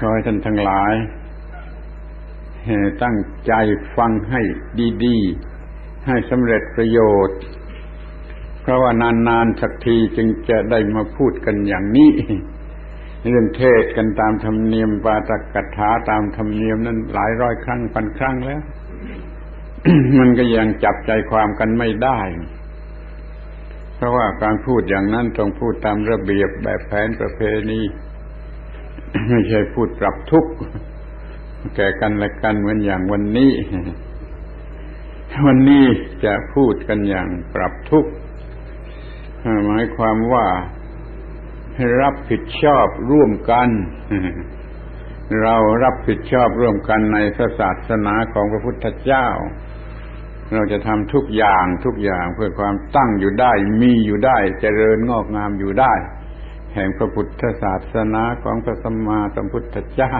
ขอให้ท่านทั้งหลายตั้งใจฟังให้ดีๆ ให้สำเร็จประโยชน์ เพราะว่านานๆสักทีจึงจะได้มาพูดกันอย่างนี้ เรื่องเทศกันตามธรรมเนียมปาตกถาตามธรรมเนียมนั้นหลายร้อยครั้งพันครั้งแล้ว มันก็ยังจับใจความกันไม่ได้ เพราะว่าการพูดอย่างนั้นต้องพูดตามระเบียบแบบแผนประเพณี ไม่ใช่พูดปรับทุกข์แก่กันและกันเหมือนอย่างวันนี้ วันนี้จะพูดกันอย่างปรับทุกข์หมายความว่าให้รับผิดชอบร่วมกัน เรารับผิดชอบร่วมกันในศาสนาของพระพุทธเจ้า เราจะทำทุกอย่างทุกอย่างเพื่อความตั้งอยู่ได้ มีอยู่ได้ เจริญงอกงามอยู่ได้ แห่งพระพุทธศาสนาของพระสัมมาสัมพุทธเจ้า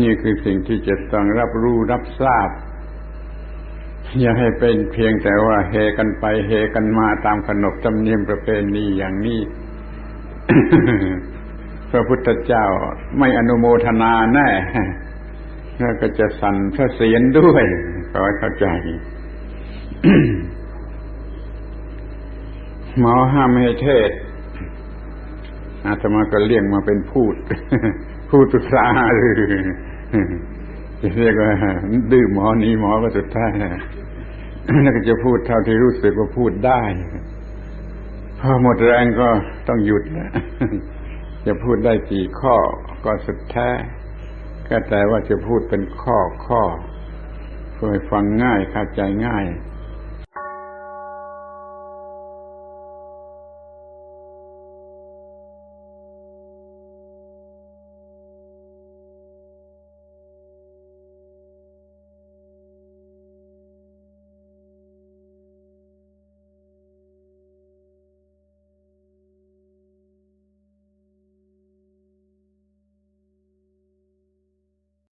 นี่คือสิ่งที่จะต้องรับรู้รับทราบ อย่าให้เป็นเพียงแต่ว่าเฮกันไปเฮกันมาตามขนบธรรมเนียมประเพณีอย่างนี้พระพุทธเจ้าไม่อนุโมทนาแน่แล้วก็จะสั่นพระเสียรด้วยขอให้เข้าใจหมอห้ามให้เทศ อาตมาก็เลี่ยงมาเป็นพูด พูดตุสาหรือเรียกว่าดื้อหมอนี้หมอก็สุดท้ายแล้วก็จะพูดเท่าที่รู้สึกว่าพูดได้พอหมดแรงก็ต้องหยุดนะจะพูดได้กี่ข้อก็สุดแท้ก็แต่ว่าจะพูดเป็นข้อข้อเพื่อฟังง่ายเข้าใจง่าย